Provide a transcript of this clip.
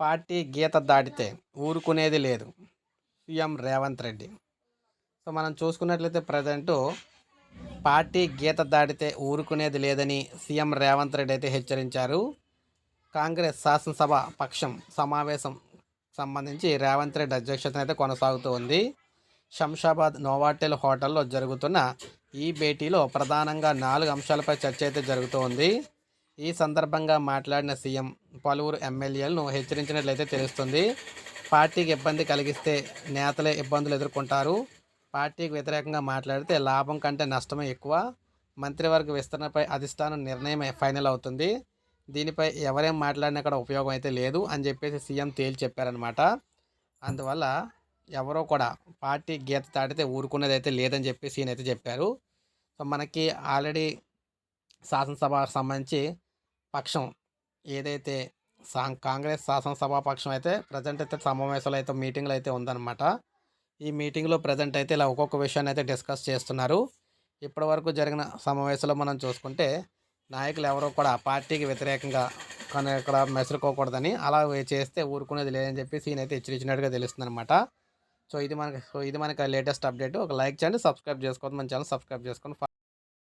Party గీత దాటితే ఊరుకునేది లేదు. సీఎం రేవంత్ రెడ్డి. సో మనం చూసుకున్నట్లయితే ప్రజెంట్ పార్టీ గీత దాటితే ఊరుకునేది లేదని సీఎం రేవంత్ రెడ్డి అయితే హెచ్చరించారు. కాంగ్రెస్ శాసనసభ పక్షం సమావేశం సంబంధించి రేవంత్ రెడ్డి అధ్యక్షతన అయితే కొనసాగుతూ ఉంది. శంషాబాద్ నోవాటెల్ హోటల్లో జరుగుతున్న ఈ భేటీలో ప్రధానంగా నాలుగు అంశాలపై చర్చ అయితే జరుగుతూ ఉంది. ఈ సందర్భంగా మాట్లాడిన సీఎం పలువురు ఎమ్మెల్యేలను హెచ్చరించినట్లయితే తెలుస్తుంది. పార్టీకి ఇబ్బంది కలిగిస్తే నేతలే ఇబ్బందులు ఎదుర్కొంటారు. పార్టీకి వ్యతిరేకంగా మాట్లాడితే లాభం కంటే నష్టమే ఎక్కువ. మంత్రివర్గ విస్తరణపై అధిష్టానం నిర్ణయం ఫైనల్ అవుతుంది. దీనిపై ఎవరేం మాట్లాడినా అక్కడ ఉపయోగం అయితే లేదు అని చెప్పేసి సీఎం తేల్చి చెప్పారనమాట అందువల్ల ఎవరో కూడా పార్టీ గీత దాటితే ఊరుకునేది అయితే లేదని చెప్పేసి ఈయన అయితే చెప్పారు. సో మనకి ఆల్రెడీ శాసనసభ సంబంధించి పక్షం. ఏదైతే సా కాంగ్రెస్ శాసనసభ పక్షం అయితే ప్రజెంట్ అయితే సమావేశాలు అయితే మీటింగ్లు అయితే ఉందన్నమాట. ఈ మీటింగ్లో ప్రజెంట్ అయితే ఇలా ఒక్కొక్క విషయాన్ని అయితే డిస్కస్ చేస్తున్నారు. ఇప్పటి వరకు జరిగిన సమావేశంలో మనం చూసుకుంటే నాయకులు ఎవరో కూడా పార్టీకి వ్యతిరేకంగా కానీ ఇక్కడ మెసులుకోకూడదని అలా చేస్తే ఊరుకునేది లేదని చెప్పి సీన్ అయితే హెచ్చరించినట్టుగా తెలుస్తుంది అనమాట సో ఇది మనకి సో ఇది మనకి లేటెస్ట్ అప్డేట్ ఒక లైక్ చేయండి సబ్స్క్రైబ్ చేసుకోండి మన ఛానల్ సబ్స్క్రైబ్ చేసుకోండి